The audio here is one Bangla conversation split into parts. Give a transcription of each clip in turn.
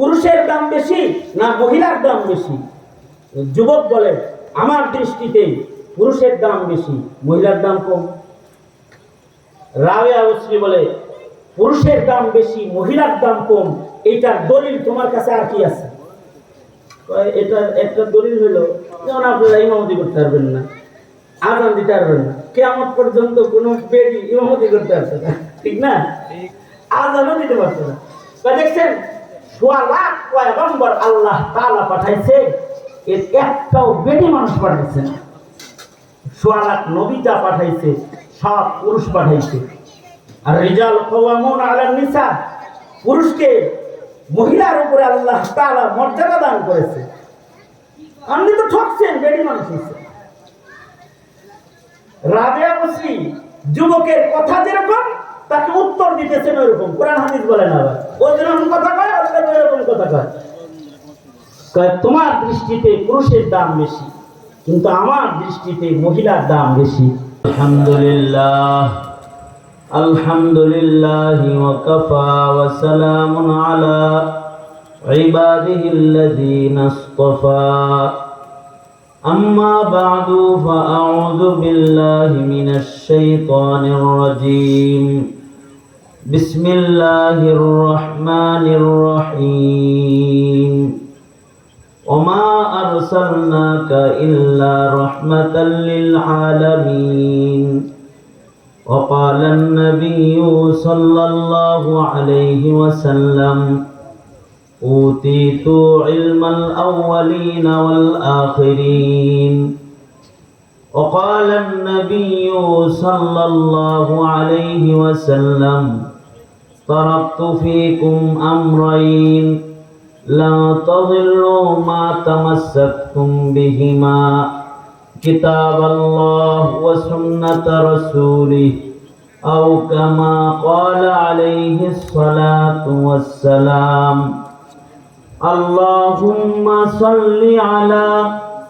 পুরুষের দাম বেশি না মহিলার দাম বেশি? যুবক বলে আমার দৃষ্টিতে পুরুষের দাম বেশি মহিলার দাম কম। রাবেয়া বসরি বলে পুরুষের দাম বেশি মহিলার দাম কম এইটার দলিল তোমার কাছে আর কি আছে? এটা একটা দলিল হলো যেমন আপনারা ইমামতি করতে পারবেন না আজান দিতে পারবেন না কেমন পর্যন্ত কোনো বেডি ইমামতি করতে পারছে না। ঠিক না? আজানও দিতে পারছে না। দেখছেন সোয়া লাখ পয়গম্বর আল্লাহ তাআলা পাঠাইছে, এর একটাও বেডি মানুষ পাঠাইছে না। সোয়া লাখ নবী যা পাঠাইছে, সব পুরুষ পাঠাইছে। আর রিজাল কওয়ামুন আলান নিসা, পুরুষকে মহিলার উপরে আল্লাহ তাআলা মর্যাদা দান করেছে। আপনি তো ঠকছেন বেডি মানুষ হয়েছে রাবেয়া বসরি যুবকের কথা যেরকম, তাকে উত্তর দিতেছেন ওইরকম। কোরআন হাদিস বলে না আবার ও যেরকম কথা কয় ওর সাথে ওইরকম কথা কয় কয়, তোমার দৃষ্টিতে পুরুষের দাম বেশি কিন্তু আমার দৃষ্টিতে মহিলার দাম বেশি আলহামদুলিল্লাহ আলহামদুলিল্লাহ ওয়াকাফা ওয়া সালামুন আলা عباده الذين اصطفى أما بعد فأعوذ بالله من الشيطان الرجيم بسم الله الرحمن الرحيم وما أرسلناك إلا رحمة للعالمين وقال النبي صلى الله عليه وسلم أوتيت علم الأولين والآخرين وقال النبي صلى الله عليه وسلم تركت فيكم أمرين لا تضلوا ما تمسكتم بهما كتاب الله وسنة رسوله أو كما قال عليه الصلاة والسلام اللهم صل على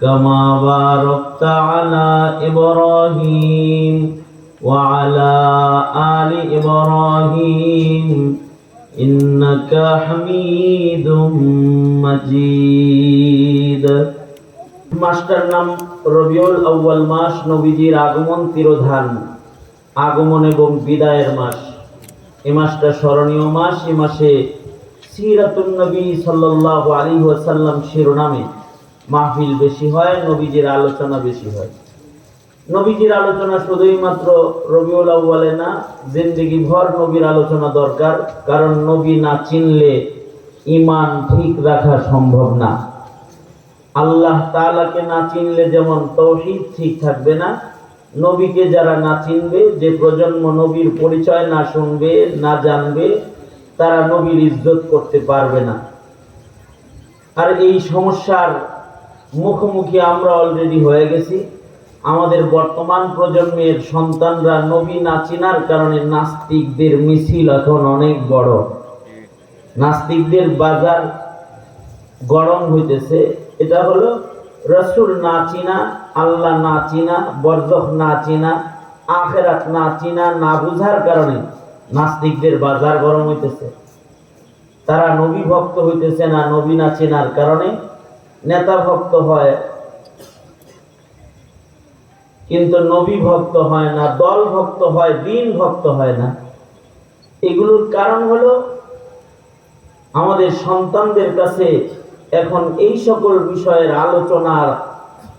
كما باركت على إبراهيم وعلى آل إبراهيم إنك حميد مجيد মাসটার নাম রবিউল আউয়াল মাস নবীজির আগমন তিরোধান আগমন এবং বিদায়ের মাস এ মাসটা স্মরণীয় মাস এ মাসে সিরাতুন নবী সাল্লাল্লাহু আলাইহি ওয়াসাল্লাম শিরোনামে মাহফিল বেশি হয়, নবীজির আলোচনা বেশি হয়। নবীজির আলোচনা শুধুই মাত্র রবিউল আউ্বালে না, জিন্দিগি ভর নবীর আলোচনা দরকার, কারণ নবী না চিনলে ইমান ঠিক রাখা সম্ভব না। আল্লাহ তাআলাকে না চিনলে যেমন তৌহিদ ঠিক থাকবে না, নবীকে যারা না চিনবে, যে প্রজন্ম নবীর পরিচয় না শুনবে, না জানবে, তারা নবীর ইজ্জত করতে পারবে না। আর এই সমস্যার মুখোমুখি আমরা অলরেডি হয়ে গেছি। আমাদের বর্তমান প্রজন্মের সন্তানরা নবী না চিনার কারণে নাস্তিকদের মিছিল এখন অনেক বড়। নাস্তিকদের বাজার গরম হইতেছে। এটা হলো রসুল না চিনা, আল্লাহ না চিনা বরজখ না চিনা, আখেরাত না চিনা, না বুঝার কারণে নাস্তিকদের বাজার গরম হইতেছে। তারা নবী ভক্ত হইতেছে না, নবী না চেনার কারণে নেতা ভক্ত হয়। কিন্তু নবী ভক্ত হয় না, দল ভক্ত হয়, দিন ভক্ত হয় না। এগুলোর কারণ হলো আমাদের সন্তানদের কাছে এখন এই সকল বিষয়ের আলোচনা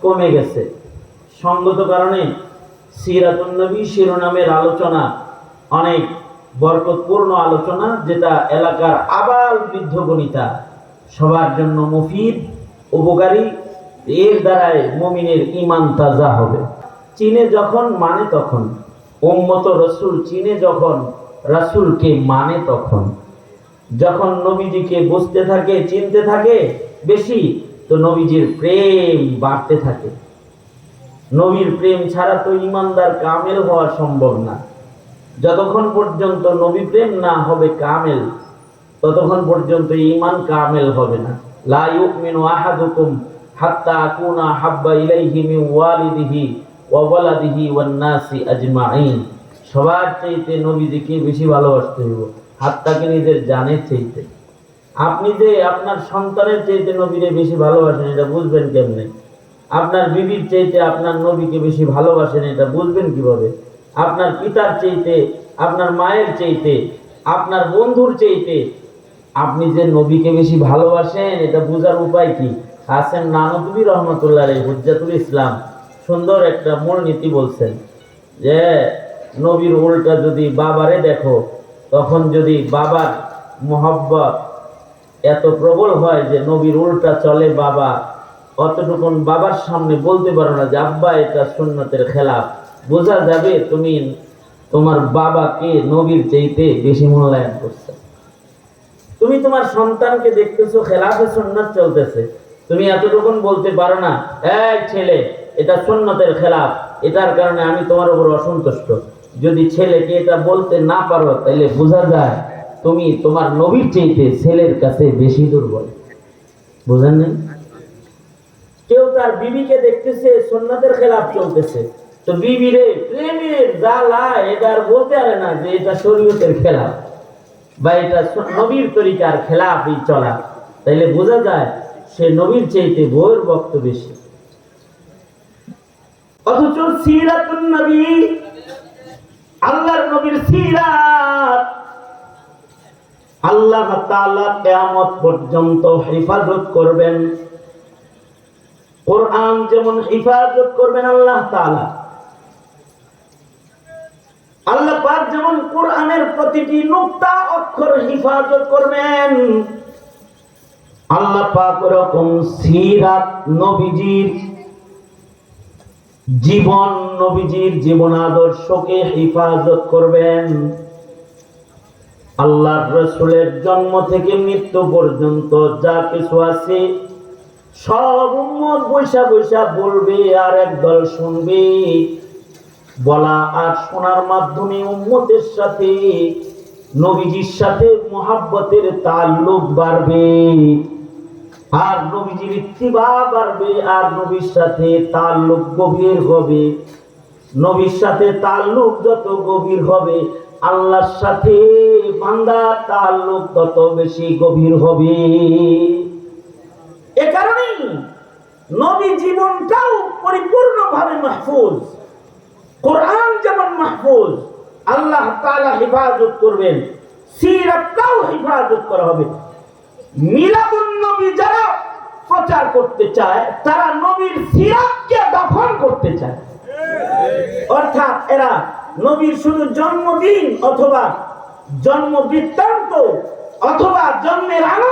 কমে গেছে। সঙ্গত কারণে সিরাতুন নবী শিরোনামের আলোচনা অনেক বরকতপূর্ণ আলোচনা, যেটা এলাকার আবাল বৃদ্ধ গণিতা সবার জন্য মুফিদ। উপকারী, এর দ্বারাই মমিনের ইমান তাজা হবে। চীনে যখন মানে তখন, উম্মত রসুল চীনে যখন, রাসূলকে মানে তখন। যখন নবীজিকে বুঝতে থাকে, চিনতে থাকে, বেশি, তো নবীজির প্রেম বাড়তে থাকে। নবীর প্রেম ছাড়া তো ইমানদার কামেল হওয়া সম্ভব না। যতক্ষণ পর্যন্ত নবী প্রেম না হবে কামেল, ততক্ষণ পর্যন্ত ঈমান কামেল হবে না। সবার চাইতে বেশি ভালোবাসতে হইব? নিজের জানের চাইতে। আপনি যে আপনার সন্তানের চাইতে নবীরে বেশি ভালোবাসেন, এটা বুঝবেন কেমনে? আপনার বিবির চাইতে আপনার নবীকে বেশি ভালোবাসেন, এটা বুঝবেন কীভাবে? আপনার পিতার চাইতে, আপনার মায়ের চাইতে, আপনার বন্ধুর চাইতে আপনি যে নবীকে বেশি ভালোবাসেন, এটা বোঝার উপায় কি? হাসেন নানতুবি রহমতুল্লাহ রে হুজ্জাতুল ইসলাম, সুন্দর একটা মূলনীতি বলছেন যে, নবীর উল্টা যদি বাবারে দেখো, তখন যদি বাবার মোহব্বত এত প্রবল হয় যে নবীর উল্টা চলে বাবা, অতটুকুন বাবার সামনে বলতে পারো না যে, আব্বা, এটা সুন্নতের খেলাফ। বোঝা যাবে তুমি, তোমার বাবাকে নবীর চাইতে বেশি মূল্যায়ন করছ। তুমি তোমার সন্তানকে দেখতেছো, খেলাফে সুন্নাত চলতেছে। তুমি এতটুকুন বলতে পারো না, এই ছেলে, এটা সুন্নতের খেলাফ, এটার কারণে আমি তোমার উপর অসন্তুষ্ট। যদি ছেলেকে এটা বলতে না পারো তাহলে বোঝা যায় তুমি তোমার নবীর চাইতে ছেলের কাছে বেশি দুর্বল। বুঝেন নাই? কেউ তার বিবিকে দেখতেছে সোননাথের খেলাফ চলতেছে। তো বিবিরে প্রেমের জ্বালা, এটা আর বলতে পারে না যে এটা শরীয়তের খেলাফ। বা এটা নবীর তরিকার খেলাফই চলা, তাইলে বোঝা যায় সে নবীর চাইতে বইয়ের বক্ত বেশি। অথচ সিরাতুন নবী, আল্লাহর নবীর সিরাত, আল্লাহ তাআলা কিয়ামত পর্যন্ত হেফাজত করবেন। কোরআন যেমন হেফাজত করবেন আল্লাহ তাআলা আল্লাহ পাক যেমন কোরআনের প্রতিটি নুক্তা অক্ষর হেফাজত করবেন, আল্লাহ পাক ওরকম সিরাত নবীজির জীবন নবীজির জীবন আদর্শকে হেফাজত করবেন। আল্লাহ রসুলের জন্ম থেকে মৃত্যু পর্যন্ত যা কিছু আছে সব উম্মত বৈশা বৈশা বলবে আর একদল শুনবে। বলা আর শোনার মাধ্যমে উম্মতের সাথে, নবীজির সাথে মোহাব্বতের তাল্লুক বাড়বে, আর নবীজির ইত্তিবা বাড়বে, আর নবীর সাথে তাল্লুক গভীর হবে। নবীর সাথে তাল্লুক যত গভীর হবে, আল্লাহর সাথে বান্দা তাল্লুক তত বেশি গভীর হবে। এ কারণেই নবী জীবনটাও পরিপূর্ণভাবে মাহফুজ। কোরআন যেমন মাহফুজ, আল্লাহ তাআলা হেফাজত করবেন, সিরাতটাও হেফাজত করা হবে। মিলাদুন নবী যারা প্রচার করতে চায়, তারা নবীর সিরাতকে দফন করতে চায়। অর্থাৎ এরা নবীর শুধু জন্মদিন অথবা জন্ম বৃত্তান্ত অথবা জন্মের আনন্দ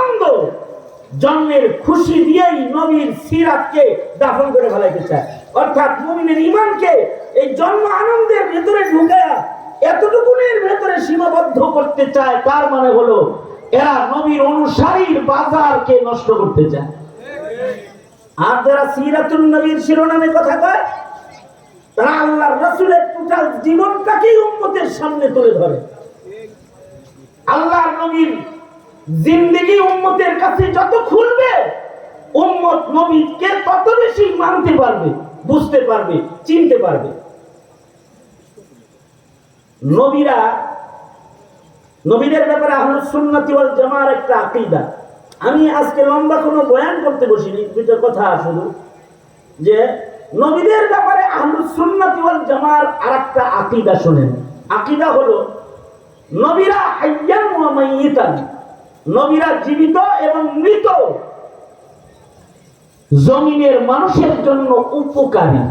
জন্মের খুশি দিয়েই নবীর সিরাতকে দাফন করে ফেলাইতে চায়। অর্থাৎ মুমিনের ইমানকে এই জন্ম আনন্দের ভেতরে ঢুকায়া এতটুকুনের ভেতরে সীমাবদ্ধ করতে চায়, তার মানে হলো এরা নবীর অনুসারীর বাজারকে নষ্ট করতে চায়। আর যারা সিরাতুন নবীর শিরোনামে কথা কয়, তারা আল্লাহ রসুলের টোটাল জীবনটাকেই উম্মতের সামনে তুলে ধরে। আল্লাহ নবীর জিন্দেগি উম্মতের কাছে যত খুলবে, উম্মত নবীকে তত বেশি মানতে পারবে, বুঝতে পারবে, চিনতে পারবে। নবীরা, নবীদের ব্যাপারে আহমদ সুন্নতি ওয়াল জামার একটা আকীদা। আমি আজকে লম্বা কোনো বয়ান করতে বসিনি, দুইটা কথা শুধু। যে নবীদের ব্যাপারে আহমদ সুন্নতি ওয়াল জামার আরেকটা আকীদা শুনেন। আকীদা হলো, নবীরা হাইয়ান ওয়া মাইয়িতান। নবীরা জীবিত এবং মৃত। জমিনের মানুষের জন্য উপকারী।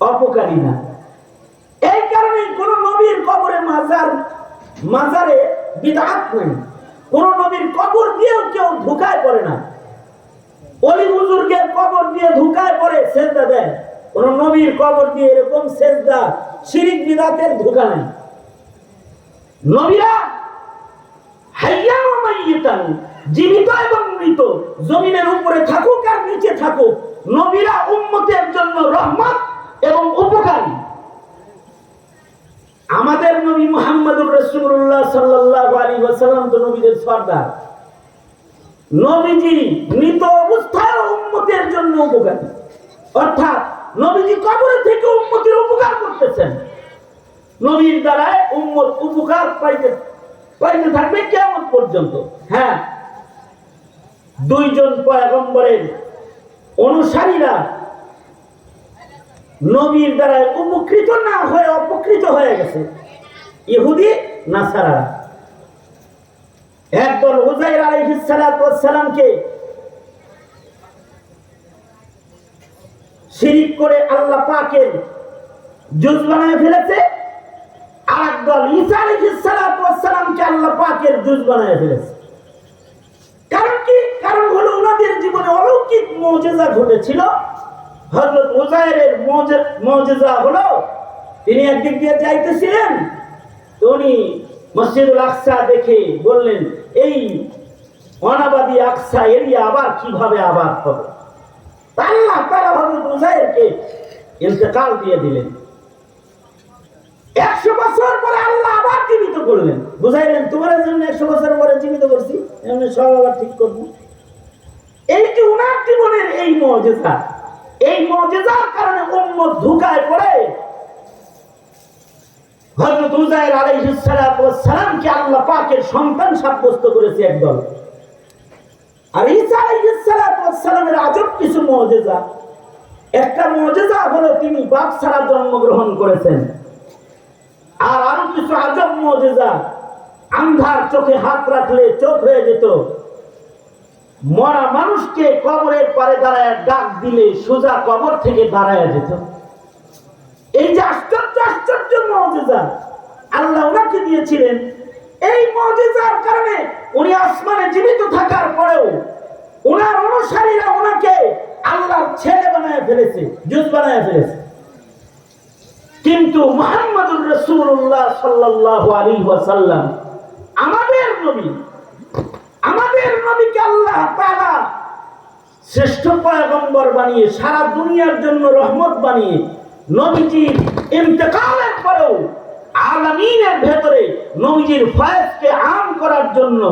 অপকারী না। এই কারণে কোন নবীর কবরে মাজার, মাজারে বিদাত নাই। কোন নবীর কবর দিয়েও কেউ ধোকায় পড়ে না। অলি বুজুর্গের কবর দিয়ে পড়ে, সেজদা দেয়। কোন নবীর কবর দিয়ে এরকম সেজদা নাই। নবীরা জীবিত এবং মৃত, জমিনের উপরে থাকুক আর নিচে থাকুক, নবীরা উম্মতের জন্য রহমত এবং উপকারী। আমাদের নবী মুহাম্মদুর রাসূলুল্লাহ সাল্লাল্লাহু আলাইহি ওয়াসাল্লাম তো নবীদের সর্দার। নবীজি মৃত অবস্থায় উম্মতের জন্য উপকারী। অর্থাৎ নবীজি কবরে থেকে উম্মতের উপকার করতেছেন। নবীর দ্বারায় উম্মত উপকার পাইতে পাইতে থাকবে কেমন পর্যন্ত। হ্যাঁ। দুইজন পয়গম্বরের অনুসারীরা নবীর দ্বারা উপকৃত না হয়ে অপকৃত হয়ে গেছে। ইহুদি নাসারা একদল উজাইর আলাইহিস সালাতু ওয়াস সালামকে শিরিক করে আল্লাহ পাকের জুজ বানায় ফেলেছে। আর একদল ঈসা আলাইহিস সালাতু ওয়াস সালামকে আল্লাহ পাকের জুজ বানায় ফেলেছে। কারণ কি? কারণ হলো ওনাদের জীবনে অলৌকিক মৌজেজা ঘটেছিল। হযরত উজাইরের মৌজেজা হলো, তিনি একদিক দিয়ে যাইতেছিলেন উনি মসজিদুল আকসা দেখে বললেন, এই অনাবাদী আকসা এরিয়া আবার কীভাবে আবার হবে? আল্লাহ তারা হযরত উজাইরকে ইন্তেকাল দিয়ে দিলেন। একশো বছর পরে আল্লাহ আবার জীবিত করলেন। বুঝাইলেন, তোমার জন্য একশো বছর পরে জীবিত করছি সব আবার ঠিক করব। এই যে জীবনের এই মজেজা, এই মজেজার কারণে উম্মত ধুকায় পড়ে। সালামকে আল্লাহ পাকের সন্তান সাব্যস্ত করেছে একদল। আর ঈসা আলাইহিস সালাতু সালামের আজব কিছু মুজিজা। একটা মুজিজা হলো তিনি বাপ ছাড়া জন্মগ্রহণ করেছেন। আর আরও কিছু আজব মুজিজা। আন্ধার চোখে হাত রাখলে চোখ হয়ে যেত। মরা মানুষকে কবরের পারে দাঁড়ায় ডাক দিলে সোজা কবর থেকে দাঁড়ায় যেত। এই যে আশ্চর্য আশ্চর্য মজেজা। আল্লাহ ওনাকে দিয়েছিলেন। এই মজেজার কারণে উনি আসমানে জীবিত থাকার পরেও ওনার অনুসারীরা ওনাকে আল্লাহর ছেলে বানায় ফেলেছে জুজ বানায় ফেলেছে। কিন্তু মোহাম্মদুর রসুল্লাহ সাল্লাল্লাহু আলাইহি ওয়াসাল্লাম, আমাদের নবী, আমাদের নবীকে আল্লাহ তাআলা শ্রেষ্ঠ পয়গম্বর বানিয়ে সারা দুনিয়ার জন্য রহমত বানিয়ে নবীজির ইন্তেকালের পরেও আলামিনের ভেতরে নবীজির ফয়েজকে আম করার জন্য,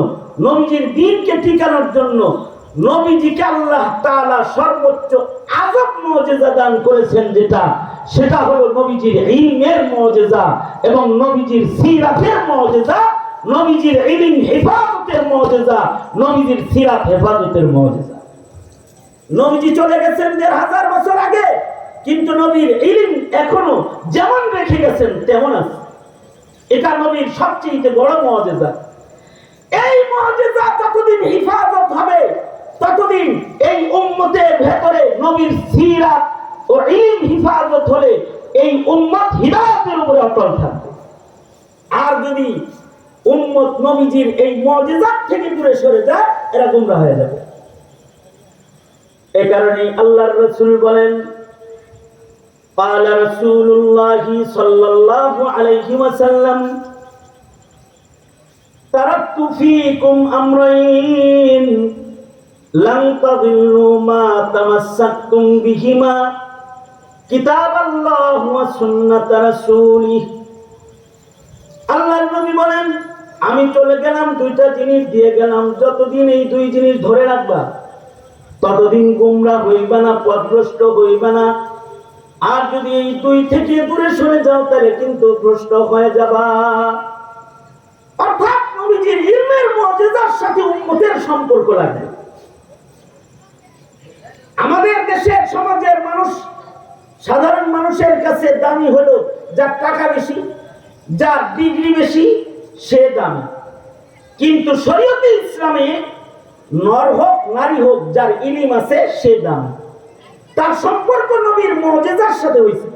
নবীজির দিনকে ঠিকানোর জন্য নবীজিকে আল্লাহ তাআলা সর্বোচ্চ আজব মুজিজা দান করেছেন যেটা সেটা হলো নবীজির ইলমের মুজিজা এবং নবীজির সিরাতের মুজিজা, নবীজির ইলম হেফাজতের মুজিজা, নবীজির সিরাত হেফাজতের মুজিজা। নবীজি চলে গেছেন দেড় হাজার বছর আগে, কিন্তু নবীর ইলিম এখনও যেমন রেখে গেছেন তেমন আছে। এটা নবীর সবচেয়ে বড় মজেজা। এই মজেজা যতদিন হিফাজত হবে, ততদিন এই উম্মতের ভেতরে নবীর সিরাত ও ইলিম হিফাজত হলে এই উম্মত হিদায়তের উপরে অটল থাকবে আর যদি উম্মত নবীজির এই মজেজার থেকে দূরে সরে যায় এরা গুমরা হয়ে যাবে এ কারণে আল্লাহর রসুল বলেন قال رسول الله صلى الله عليه وسلم تركت فيكم أمرين لن تضلوا ما تمسكتم بهما কিতাব আল্লাহ ওয়া সুন্নাত রাসূলি আল্লাহর নবী বলেন, আমি চলে গেলাম, দুইটা জিনিস দিয়ে গেলাম, যতদিন এই দুই জিনিস ধরে রাখবা, ততদিন গোমরা হইবা না, পথভ্রষ্ট হইবা না। আর যদি এই দুই থেকে দূরে সরে যাও, তাহলে কিন্তু ভ্রষ্ট হয়ে যাবা। অর্থাৎ নবীজির ইলমের মর্যাদার সাথে উন্মতের সম্পর্ক লাগে আমাদের দেশের সমাজের মানুষ সাধারণ মানুষের কাছে দামি হলো যার টাকা বেশি, যার ডিগ্রি বেশি, সে দামি। কিন্তু শরীয়তে ইসলামে নর হোক, নারী হোক, যার ইলিম আছে, সে দামি। তার সম্পর্ক নবীর মজেজার সাথে হয়েছে।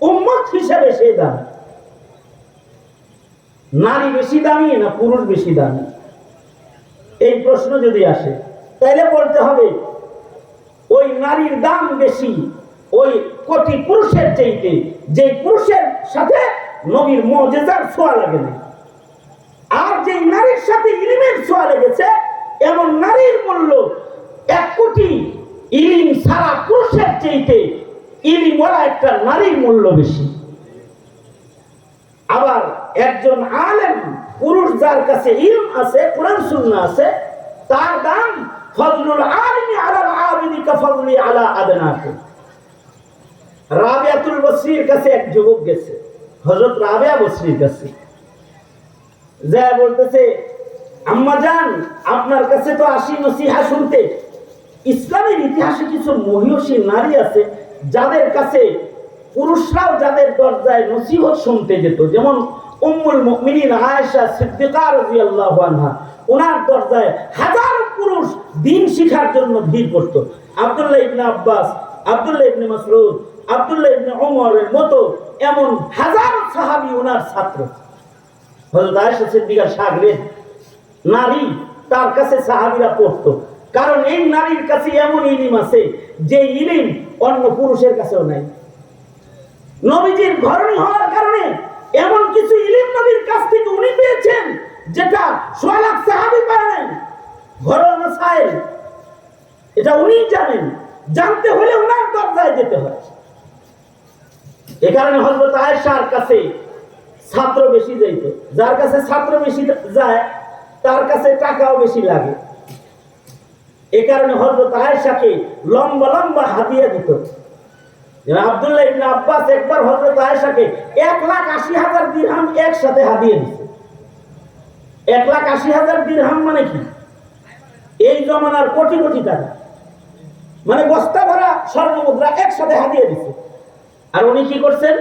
উম্মত হিসাবে সে দামি। নারী বেশি দামি না পুরুষ বেশি দামি? এই প্রশ্ন যদি আসে, তাহলে বলতে হবে, ওই নারীর দাম বেশি ওই কোটি পুরুষের চাইতে যে পুরুষের সাথে নবীর মজেজার ছোঁয়া লাগে না। আর যে নারীর সাথে ইলিমের ছোঁয়া লেগেছে, এমন নারীর মূল্য এক কোটি ইলিম সারা পুরুষের চাইতে ইলিম ওরা একটা নারীর মূল্য বেশি। আবার একজন আলেম পুরুষ যার কাছে ইলম আছে, কোরআন, সুন্নাহ আছে, তার দাম ফজলুল আলিমি আলাল আবিদি কা ফজলি আলা আদনাকে রাবিয়াতুল বসরির কাছে এক যুবক গেছে। হযরত রাবিয়া বসরির কাছে। যা বলতেছে, আম্মা জান, আপনার কাছে তো আসি নসিহা শুনতে। ইসলামের ইতিহাসে কিছু মহিষী নারী আছে, যাদের কাছে পুরুষরাও যাদের দরজায় নসিহত শুনতে যেত। যেমন উম্মুল মুমিনিন আয়েশা সিদ্দিকা রাদিয়াল্লাহু আনহা। ওনার দরজায় হাজার পুরুষ দিন শিখার জন্য ভিড় করত। আব্দুল্লাহ ইবনে আব্বাস, আব্দুল্লাহ ইবনে মাসরুদ আব্দুল্লাহ মতো এমন হাজার সাহাবী ওনার ছাত্র। নারী তার কাছে সাহাবীরা পড়তো। কারণ এই নারীর কাছে এমন ইলিম আছে যে ইলিম অন্য পুরুষের কাছেও নাই। নবীজির ঘরণী হওয়ার কারণে এমন কিছু ইলিম নবীর কাছ থেকে উনি পেয়েছেন যেটা সোয়ালাক সাহাবি পায় নাই। মাসাইল, এটা উনি জানেন। জানতে হলে ওনার দরজায় যেতে হয়। এ কারণে হজরত আয়েশার কাছে ছাত্র বেশি যাইতো। যার কাছে ছাত্র বেশি যায়, তার কাছে টাকাও বেশি লাগে। এ কারণে হজরত আয়েশাকে লম্বা লম্বা হাদিয়া দিত। আব্দুল্লাহ ইবনে আব্বাস একবার হজরত আয়েশাকে এক লাখ আশি হাজার দিরহাম একসাথে হাদিয়ে দিছে এক লাখ আশি হাজার দিরহাম মানে কি? এই জমানার কোটি কোটি টাকা। মানে বস্তা ভরা স্বর্ণ মুদ্রা একসাথে হাতিয়ে দিছে আর উনি কি করছেন?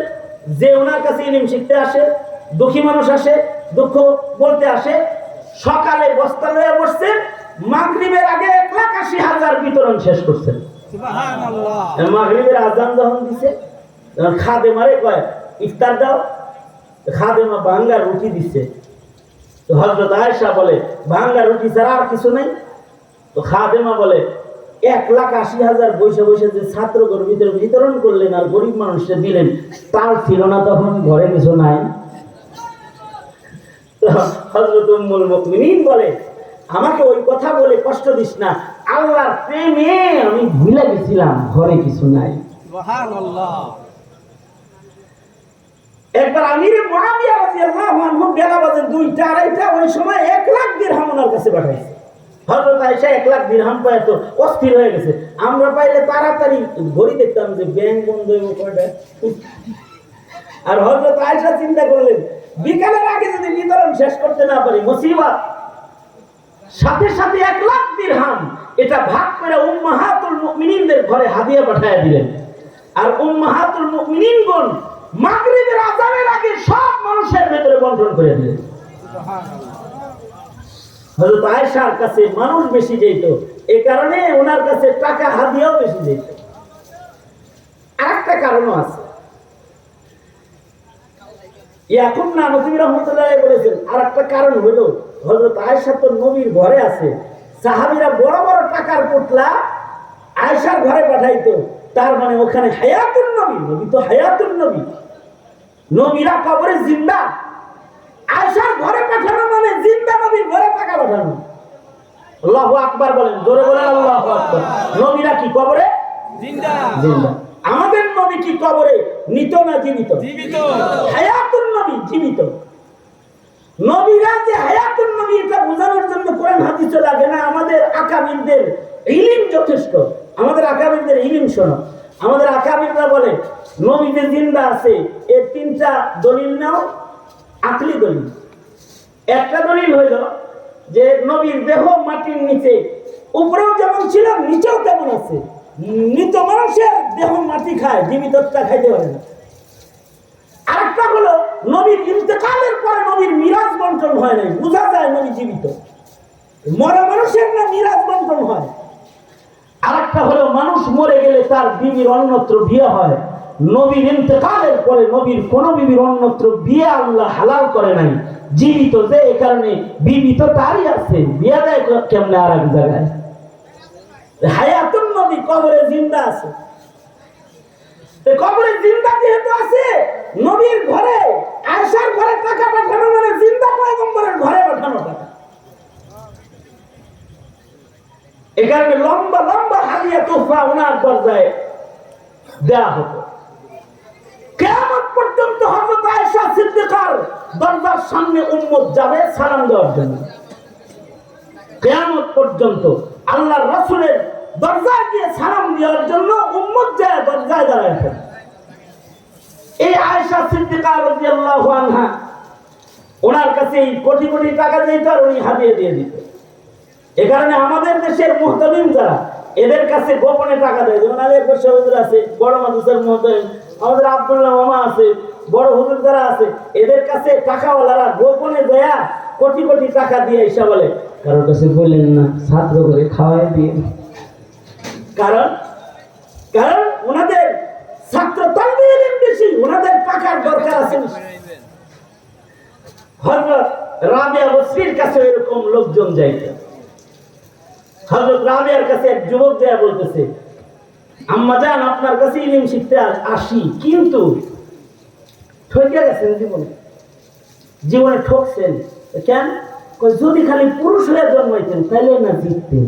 যে ওনার কাছে ইলিম শিখতে আসে দুঃখী মানুষ আসে দুঃখ বলতে আসে সকালে বস্তা লয়ে বসছেন মাগরিবের আগে এক লাখ আশি হাজার বিতরণ শেষ করছেন। মাগরিবের আজান যখন দিছে তখন খাদে মারে কয় ইফতার দাও। খাদে মা বাঙ্গা রুটি দিচ্ছে তো হজরত আয়েশা বলে ভাঙ্গা রুটি ছাড়া আর কিছু নেই? তো খাদেমা বলে এক লাখ আশি হাজার বসে বসে যে ছাত্রগর ভিতরে বিতরণ করলেন আর গরিব মানুষকে দিলেন তার ছিল না তখন ঘরে কিছু নাই। তো হযরত উম্মুল মুমিনিন বলে আমাকে ওই কথা বলে কষ্ট দিস না আল্লাহর প্রেমে আমি ভুলে গেছিলাম ঘরে কিছু নাই। একবার আমির মুআবিয়া রাদিয়াল্লাহু আনহু বেলা বাজে দুইটা আড়াইটা ওই সময় এক লাখ দিরহাম ওনার কাছে পাঠাইছে। হযরত আয়েশা এক লাখ দিরহাম পায় তো অস্থির হয়ে গেছে। আমরা পাইলে তাড়াতাড়ি ঘড়ি দেখতাম যে ব্যাংক বন্ধ হইব কয়টা আর হযরত আয়েশা চিন্তা করলেন, বিকালের আগে যদি বিতরণ শেষ করতে না পারি, মুসিবত। সাথে সাথে এক লাখ দিরহাম, এটা ভাগ করে উম্মাহাতুল মুমিনিনদের ঘরে হাদিয়া পাঠায় দিলেন। আর উম্মাহাতুল মুমিনিনগণ মাগরিবের আজানের আগে সব মানুষের ভেতরে বন্টন করে দিলেন। হযরত আয়েশার কাছে মানুষ বেশি যেত। এ কারণে ওনার কাছে টাকা, হাদিয়াও বেশি যেত। আরেকটা কারণও আছে। না রহমতুল্লাহ বলেছেন আর একটা কারণ হলো হজরত আয়েশা তো নবীর ঘরে আছে। সাহাবিরা বড় বড় টাকার পুতলা আয়েশার ঘরে পাঠাইতো। তার মানে ওখানে হায়াতুন নবী নবী তো হায়াতুন নবী। নবীরা কবরে জিন্দা। আয়েশার ঘরে পাঠানো মানে জিন্দা নবীর ঘরে টাকা পাঠানো আল্লাহু আকবার বলেন জোরে বলেন আল্লাহু আকবার। নবীরা কি কবরে? জিন্দা। আমাদের নবী কি কবরে? নিত না জীবিত? হায়াতুন নবী জীবিত। নবীরা যে হায়াতুন নবী এটা বোঝানোর জন্য কোরআন হাদিসে লাগে না আমাদের আকাবিরদের ইলিম যথেষ্ট। আমাদের আকাবিরদের ইলিম শোনো। আমাদের আকাবিররা বলে নবী যে জিন্দা আছে এর তিনটা দলিল নাও আকলি দলিল। একটা দলিল হইল যে নবীর দেহ মাটির নিচে, উপরেও যেমন ছিল, নিচেও তেমন আছে। মৃত মানুষের দেহ মাটি খায় জীবিতটা খাইতে পারে না। আরেকটা হলো, নবীর ইন্তেকালের পরে নবীর মিরাজ বন্টন হয় নাই, বোঝা যায় নবী জীবিত। মরা মানুষের না মিরাজ বন্টন হয়? আরেকটা হলো, মানুষ মরে গেলে তার বিবির অন্যত্র বিয়ে হয়। নবীর ইন্তেকালের পরে নবীর কোন বিবির অন্যত্র বিয়ে আল্লাহ হালাল করে নাই। জীবিত যে এই কারণে বিবি তো তারই আছে। বিয়ে দেয় কেমনে আর এক জায়গায়? হায়াতুন নবী, কবরে জিন্দা আছে। কবরে জিন্দা যেহেতু আছে, নবীর ঘরে আয়সার ঘরে টাকা পাঠানো মানে জিন্দা পয়গম্বরের ঘরে পাঠানো টাকা। এ লম্বা লম্বা হালিয়া তোফা ওনার দরজায় দেয়া হতো। কেমন পর্যন্ত হযরত আয়েশা সিদ্দিকার দরজার সামনে উম্মত যাবে সালাম দেওয়ার জন্য। কেয়ামত পর্যন্ত আল্লাহর রাসূলের দরজায় গিয়ে সালাম দেওয়ার জন্য উম্মত যায়, দরজায় দাঁড়ায় এই আয়েশা সিদ্দিকা রাদিয়াল্লাহু আনহা, ওনার কাছে এই কোটি কোটি টাকা দিত আর উনি হাতিয়ে দিয়ে দিত। এ কারণে আমাদের দেশের মুহতামিম যারা, এদের কাছে গোপনে টাকা দেয়। যেমন আলী একবার আছে, বড় মানুষের মুহতামিম। আমাদের আব্দুল্লাহ মামা আছে, বড় হুজুর যারা আছে, এদের কাছে টাকাওয়ালারা গোপনে দেয়া কোটি কোটি টাকা দিয়ে এসে বলে, কারোর কাছে বললেন না ছাত্র করে খাওয়াই দিয়ে কারণ কারণ ওনাদের ছাত্র তালবির বেশি, ওনাদের টাকার দরকার আছে বেশি। হযরত রাবিয়া বসরির কাছে এরকম লোকজন যাইত হযরত রাবিয়ার কাছে এক যুবক যায় বলতেছে আম্মা জান আপনার কাছে ইলম শিখতে আসি কিন্তু ঠকে গেছেন জীবনে। জীবনে ঠকছেন। কেন? যদি খালি পুরুষ হয়ে জন্মাইতেন তাহলে না জিততেন।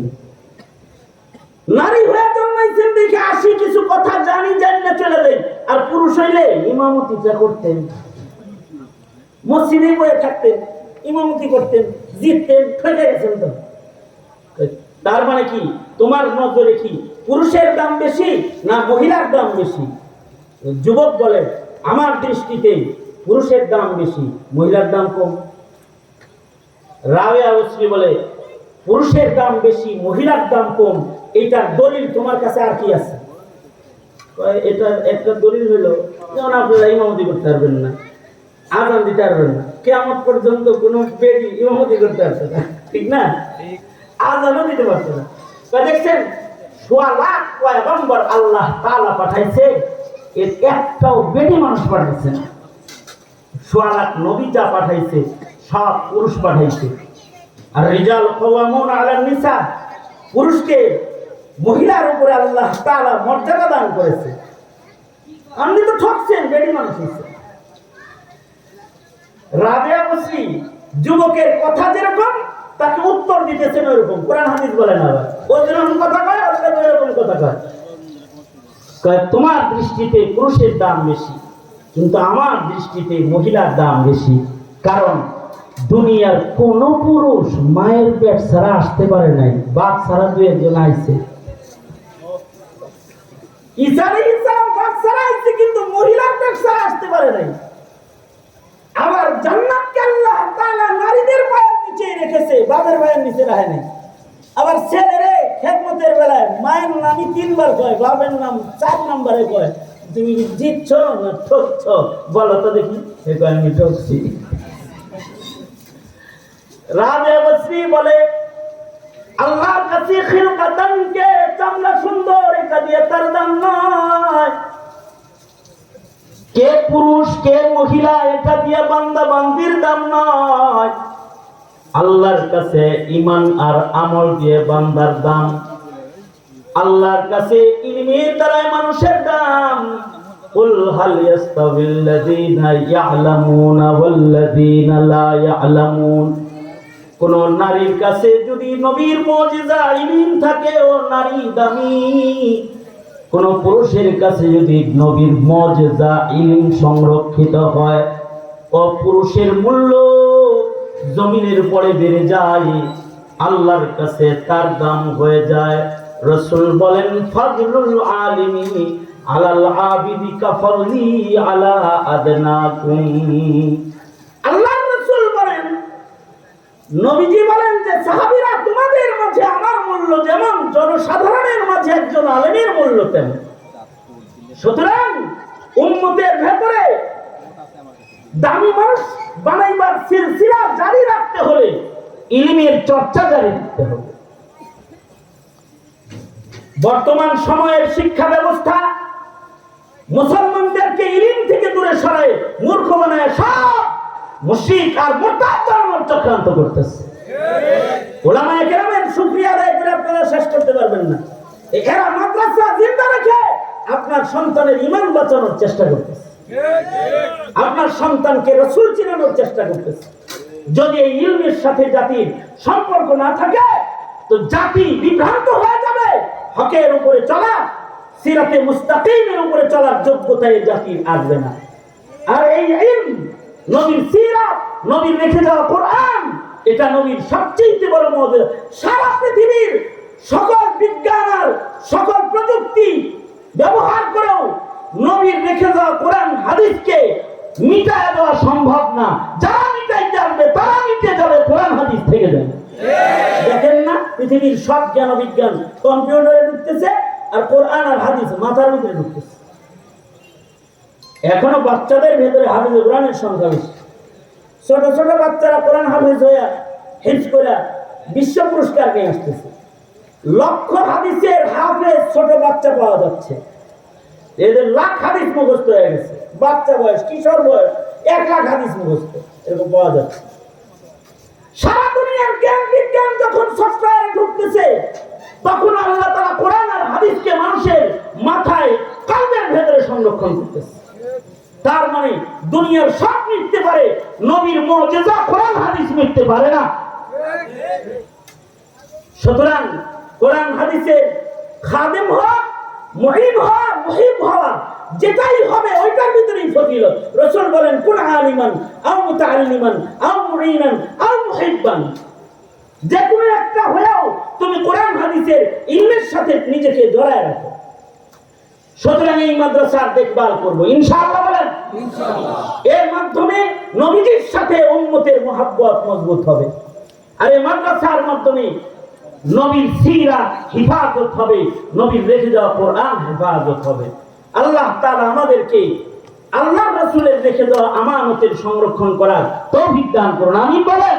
নারী হয়ে জন্মাইছেন দেখে আসি, কিছু কথা জানি জানি না চলে যাই। আর পুরুষ হইলে ইমামতিটা করতেন। মসজিদে বয়ে থাকতেন, ইমামতি করতেন, জিততেন, ঠকে গেছেন তো। তার মানে কি? তোমার নজরে কি? পুরুষের দাম বেশি না মহিলার দাম বেশি? যুবক বলে আমার দৃষ্টিতে পুরুষের দাম বেশি মহিলার দাম কম। রাবেয়া ওসরি বলে পুরুষের দাম বেশি মহিলার দাম কম এইটার দলিল তোমার কাছে আর কি আছে? এটা একটা দলিল হলো যেমন আপনারা ইমামতি করতে পারবেন না আজান দিতে পারবেন না। কেমন পর্যন্ত কোনো বেডি ইমামতি করতে পারছে না ঠিক না? আজানও দিতে পারছে না। দেখছেন মানুষ পাঠাইছে সব পুরুষ পাঠাইছে। পুরুষকে মহিলার উপরে আল্লাহ মর্যাদা দান করেছে। আপনি তো ঠকছেন বেডি মানুষ হয়েছে রাবেয়া বসরি যুবকের কথা যেরকম, তাকে উত্তর দিতেছেন ওইরকম। কোরআন হাদিস বলে না আবার। ও যেরকম কথা কয় সাথে ওইরকম কথা কয়। কয়, তোমার দৃষ্টিতে পুরুষের দাম বেশি কিন্তু আমার দৃষ্টিতে মহিলার দাম বেশি। কারণ দুনিয়ার কোন পুরুষ মায়ের পেট ছাড়া আসতে পারে নাই বাপ ছাড়া দু একজন আইছে। ইসারে ইসলাম বাপ আবার জান্নাতকে আল্লাহ নারীদের পায়ের নিচে রেখেছে বাবার পায়ের নিচে রাখে নাই। আবার ছেলেরে খেদমতের বেলায় মায়ের নামই তিনবার কয় বাবার নাম চার নম্বরে কয়। তুমি জিতছ না ঠকছ? বলো তো দেখি। সে কয়, আমি ঠকছি। রাজা বসরি বলে, আল্লাহর কাছে খিলকাতানকে চামড়া সুন্দর এটা দিয়ে তার দাম নয়। কে পুরুষ, কে মহিলা এটা দিয়ে বান্দা বান্দির দাম নয়। আল্লাহর কাছে ইমান আর আমল দিয়ে বান্দার দাম আল্লাহর কাছে ইলমের দ্বারাই মানুষের দাম قل هل يستوي الذين يعلمون والذين لا يعلمون কোন নারীর কাছে যদি নবীর মজিজা ইলিম থাকে ও নারী দামি কোন পুরুষের কাছে যদি নবীর মজেজা ইলিম সংরক্ষিত হয় ও পুরুষের মূল্য জমিনের পরে বেড়ে যায়, আল্লাহর কাছে তার দাম হয়ে যায়। রসুল বলেন, ফাজলুল আলিমি আলাল আবিদি কাফরলি আলা আদনাকুম। আল্লাহর রসুল বলেন, নবীজি বলেন যে, সাহাবীরা তোমাদের মাঝে আমার মূল্য যেমন, জনসাধারণের মাঝে একজন আলেমের মূল্য তেমন। সুতরাং উম্মতের ভেতরে দামি মানুষ বানাইবার সিলসিলা জারি রাখতে হলে ইলমের চর্চা জারি রাখতে হবে। বর্তমান সময়ের শিক্ষা ব্যবস্থা মুসলমানদেরকে ইলিম থেকে দূরে মূর্খ বানায় সব মুশরিক আর চক্রান্ত করতেছে। কেরামের আদায় করে আপনারা শেষ করতে পারবেন না। এরা মাদ্রাসা জিন্দা রেখে আপনার সন্তানের ইমান বাঁচানোর চেষ্টা করতেছে। আপনার সন্তানকে রসুল চিনানোর চেষ্টা করতেছে। যদি এই ইলমের সাথে জাতির সম্পর্ক না থাকে, তো জাতি বিভ্রান্ত হয়ে যাবে। হকের উপরে চলা, সিরাতে মুস্তাকিমের উপরে চলার যোগ্যতা এই জাতির আসবে না। আর এই ইলম, নবীর সিরাত, নবীর রেখে যাওয়া কোরআন, এটা নবীর সবচেয়ে বড় মজা সারা পৃথিবীর সকল বিজ্ঞান আর সকল প্রযুক্তি ব্যবহার করেও নবীর রেখে যাওয়া কোরআন হাদিসকে মিটায় দেওয়া সম্ভব না। যারা মিটাই যাবে তারা মিটে যাবে, কোরআন হাদিস থেকে যাবে। দেখেন না, পৃথিবীর সব জ্ঞান বিজ্ঞান কম্পিউটারে ঢুকতেছে আর কোরআন আর হাদিস মাথার ভিতরে ঢুকতেছে। এখনও বাচ্চাদের ভেতরে হাফিজ কোরআনের সংখ্যা বেশি। ছোট ছোট বাচ্চারা কোরআন হাফিজ হেফ করে বিশ্ব পুরস্কার নিয়ে আসতেছে। লক্ষ হাদিসের হাফেজ ছোট বাচ্চা পাওয়া যাচ্ছে। এদের লাখ হাদিস মুখস্থ হয়ে গেছে। বাচ্চা বয়স, কিশোর বয়স, এক লাখ হাদিস মুখস্থ। এরকম পাওয়া যাচ্ছে সারা দুনিয়ার জ্ঞান বিজ্ঞান যখন সফটওয়্যারে ঢুকতেছে, তখন আল্লাহ তারা কোরআন আর হাদিসকে মানুষের মাথায়, কালবের ভেতরে সংরক্ষণ করতেছে। তার মানে দুনিয়ার সব মিটতে পারে, নবীর মজেজা কোরআন, হাদিস মিটতে পারে না। সুতরাং কোরআন, হাদিসের খাদেম হওয়া, মহিম হওয়া মহিম হওয়া যেটাই হবে ওইটার ভিতরেই ফজিলত। রসুল বলেন কোন আলিমান আও মুতাআল্লিমান আও মুঈনান আও মুহিব্বান। যে কোনো একটা হয়েও তুমি কোরআন হাদিসের ইলমের সাথে নিজেকে জড়ায় রাখো। সুতরাং এই মাদ্রাসার দেখভাল করব। ইনশাআল্লাহ বলেন। এর মাধ্যমে নবীজির সাথে উম্মতের মহাব্বত মজবুত হবে। আর এই মাদ্রাসার মাধ্যমে নবীর সিরা হিফাজত হবে নবীর রেখে যাওয়া কোরআন হেফাজত হবে। আল্লাহ তালা আমাদেরকে আল্লাহ রসুলের রেখে দেওয়া আমানতের সংরক্ষণ করার তৌফিক দান করুন। আমি বলেন।